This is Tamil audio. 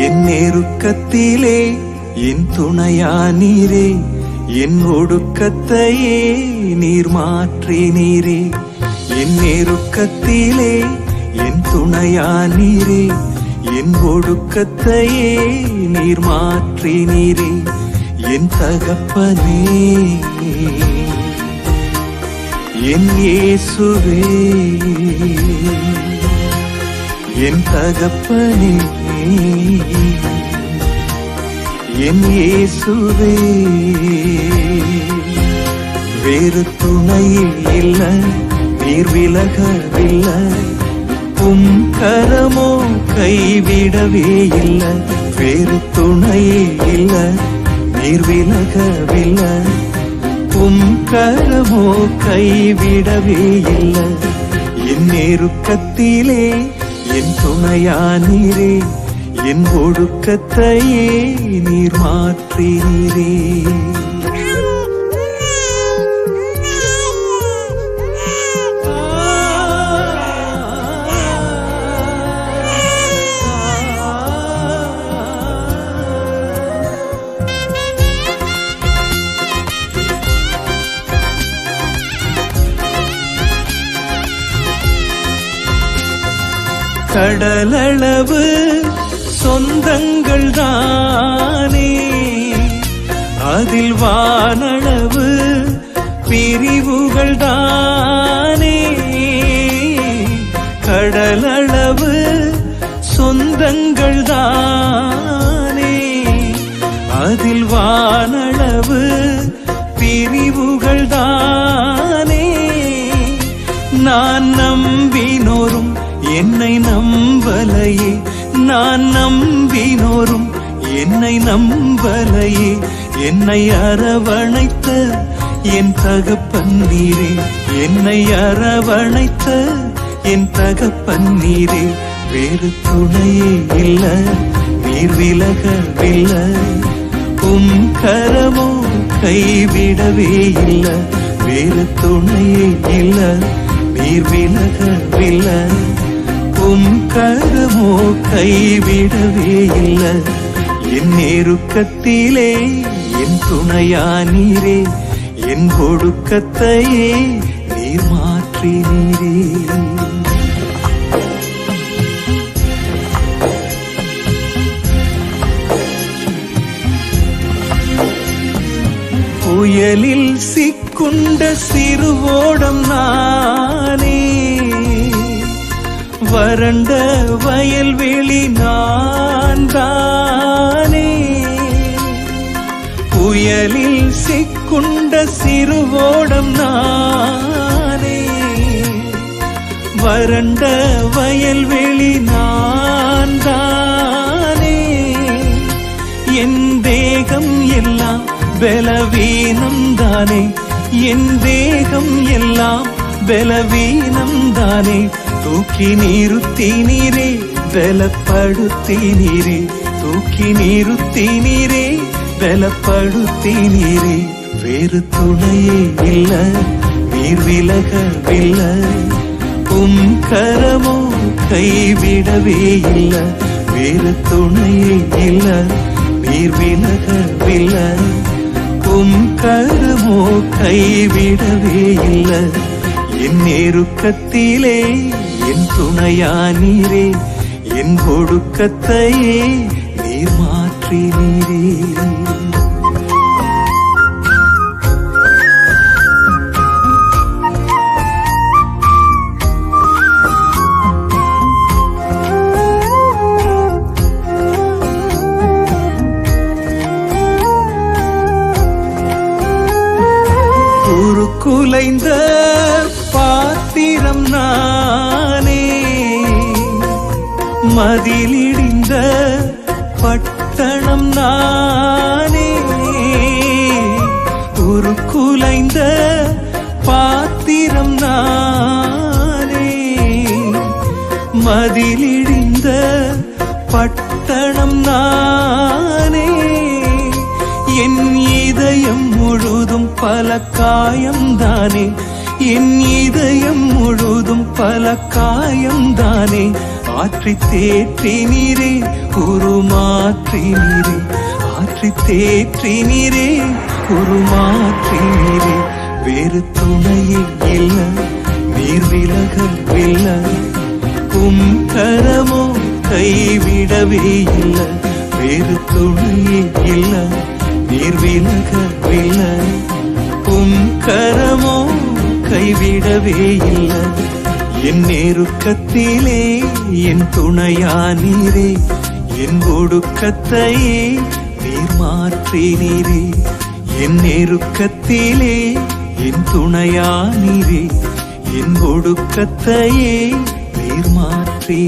என் நெருக்கத்திலே என் துணையானீரே என் ஒடுக்கத்தையே நீர் மாற்றினீரே என் நெருக்கத்திலே என் துணையானீரே என் ஒடுக்கத்தையே நீர் மாற்றினீரே என் தகப்பனே என் இயேசுவே என் தகப்பனே என் இயேசுவே. வேறு துணையில் இல்லை நீர் விலகவில்லை உம் கரமோ கைவிடவே இல்லை வேறு துணையில் இல்லை நீர் விலகவில்லை உம் கரமோ கைவிடவே இல்லை. என் நெருக்கத்திலே என் துணையானீரே என் ஒடுக்கத்தையே நீர் மாற்றினீரே. கடலளவு சொந்தங்கள் தானே. அதில் வானளவு பிரிவுகள் தானே. கடலளவு சொந்தங்கள் தானே. அதில் வானளவு என்னை நம்பலையே நான் நம்பினோரும் என்னை நம்பலையே. என்னை அரவணைத்த என் தகப்பன் நீரே என்னை அரவணைத்த என் தகப்பன் நீரே வேறு துணையே இல்ல நீர் விலகவில்லை. உம் கரமோ கைவிடவே இல்ல வேறு துணையே இல்லை நீர் விலகவில்லை. உன் கருமோ கைவிடவே இல்லை. என் நெருக்கத்திலே என் துணையா நீரே என் ஒடுக்கத்தையே நீர் மாற்றினீரே. புயலில் சிக்குண்ட சிறுவோடம் நானே. வறண்ட வயல்வெளி நான் தானே புயலில் சிக்குண்ட சிறுவோடம் நானே. வறண்ட வயல்வெளி நான் தானே என் தேகம் எல்லாம் பலவீனம் தானே என் தேகம் எல்லாம் பலவீனம் தானே. தூக்கி நீருத்தி நீரே பலப்படுத்தி நீரே தூக்கி நீருத்தி நீரே பலப்படுத்தி நீரே வேறு துணையே இல்ல நீர் விலகவில்லை உம் கரமோ கைவிடவே இல்ல வேறு துணையே இல்ல நீர் விலகவில்லை உம் கரமோ கைவிடவே இல்லை. என் நெருக்கத்திலே என் துணையா நீரே என் ஒடுக்கத்தையே நீர் மாற்றினீரே. குலைந்த மனம் நானே. மதிலிடிந்த பட்டணம் நானே. ஒரு குலைந்த பாத்திரம் நானே. மதிலிடிந்த பட்டணம் நானே. என் இதயம் முழுதும் பல காயம்தானே. என் இதயம் முழுதும் பல காயம்தானே. ஆற்றி தேற்றி நீரே உருமாற்றி நீரே ஆற்றி தேற்றி நீரே உருமாற்றி நீரே வேறு துணையே இல்லை நீர் விலகவில்லை. உம் கரமோ கைவிடவே இல்லை வேறு துணையே இல்லை நீர் விலகவில்லை. உம் கரமோ கைவிடவே இல்லை. என் நெருக்கத்திலே என் துணையா நீரே என் ஒடுக்கத்தையே நீர் மாற்றி என் நெருக்கத்திலே என் துணையா நீரே என் ஒடுக்கத்தையே நீர் மாற்றி